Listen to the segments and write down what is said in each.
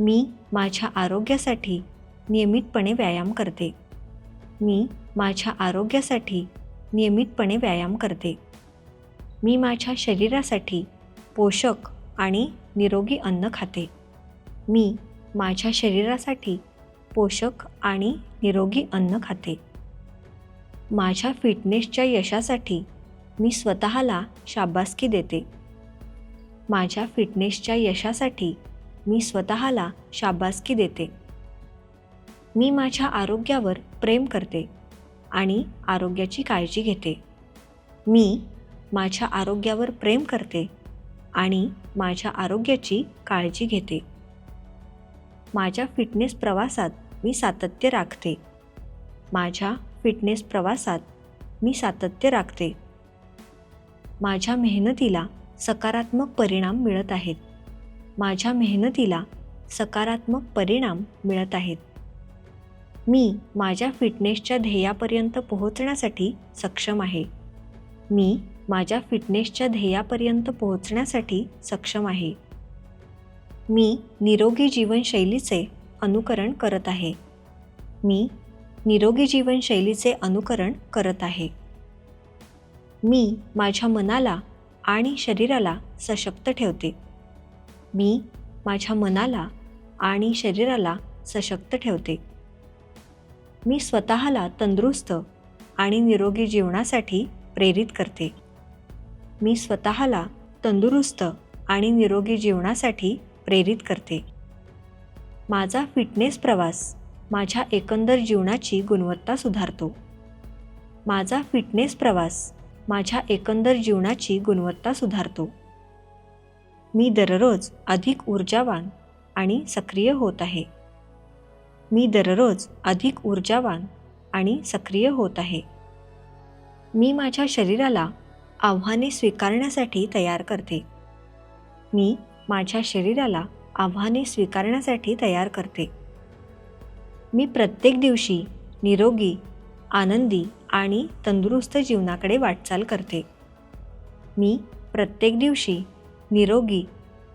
मी माझ्या आरोग्यासाठी नियमितपणे व्यायाम करते. मी माझ्या आरोग्यासाठी नियमितपणे व्यायाम करते. मी माझ्या शरीरासाठी पोषक आणि निरोगी अन्न खाते. मी माझ्या शरीरासाठी पोषक आणि निरोगी अन्न खाते. माझ्या फिटनेसच्या यशासाठी मी स्वतःला शाबासकी देते. माझ्या फिटनेसच्या यशासाठी मी स्वतःला शाबासकी देते. मी माझ्या आरोग्यावर प्रेम करते आणि आरोग्याची काळजी घेते. मी माझ्या आरोग्यावर प्रेम करते आणि माझ्या आरोग्याची काळजी घेते. माझ्या फिटनेस प्रवासात मी सातत्य राखते. माझ्या फिटनेस प्रवासात मी सातत्य राखते. माझ्या मेहनतीला सकारात्मक परिणाम मिळत आहेत. माझ्या मेहनतीला सकारात्मक परिणाम मिळत आहेत. मी माझ्या फिटनेसच्या ध्येयापर्यंत पोहोचण्यासाठी सक्षम आहे. मी माझ्या फिटनेसच्या ध्येयापर्यंत पोहोचण्यासाठी सक्षम आहे. मी निरोगी जीवनशैलीचे अनुकरण करत आहे. मी निरोगी जीवनशैलीचे अनुकरण करत आहे. मी माझ्या मनाला आणि शरीराला सशक्त ठेवते. मी माझ्या मनाला आणि शरीराला सशक्त ठेवते. मी स्वतःला तंदुरुस्त आणि निरोगी जीवनासाठी प्रेरित करते. मी स्वतःला तंदुरुस्त आणि निरोगी जीवनासाठी प्रेरित करते. माझा फिटनेस प्रवास माझ्या एकंदर जीवनाची गुणवत्ता सुधारतो. माझा फिटनेस प्रवास माझ्या एकंदर जीवनाची गुणवत्ता सुधारतो. मी दररोज अधिक ऊर्जावान आणि सक्रिय होत आहे. मी दररोज अधिक ऊर्जावान आणि सक्रिय होत आहे. मी माझ्या शरीराला आव्हाने स्वीकारण्यासाठी तयार करते. मी माझ्या शरीराला आव्हाने स्वीकारण्यासाठी तयार करते. मी प्रत्येक दिवशी निरोगी आनंदी आणि तंदुरुस्त जीवनाकडे वाटचाल करते. मी प्रत्येक दिवशी निरोगी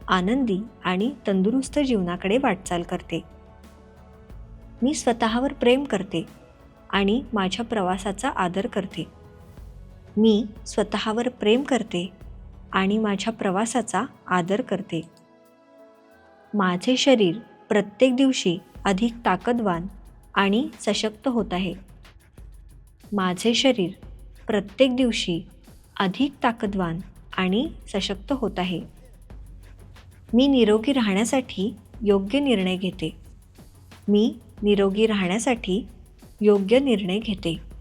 आनंदी आणि तंदुरुस्त जीवनाकडे वाटचाल करते. मी स्वतःवर प्रेम करते आणि माझ्या प्रवासाचा आदर करते. मी स्वतःवर प्रेम करते आणि माझ्या प्रवासाचा आदर करते. माझे शरीर प्रत्येक दिवशी अधिक ताकदवान आणि सशक्त होत आहे. माझे शरीर प्रत्येक दिवशी अधिक ताकदवान आणि सशक्त होत आहे. मी निरोगी राहण्यासाठी योग्य निर्णय घेते. मी निरोगी राहण्यासाठी योग्य निर्णय घेते.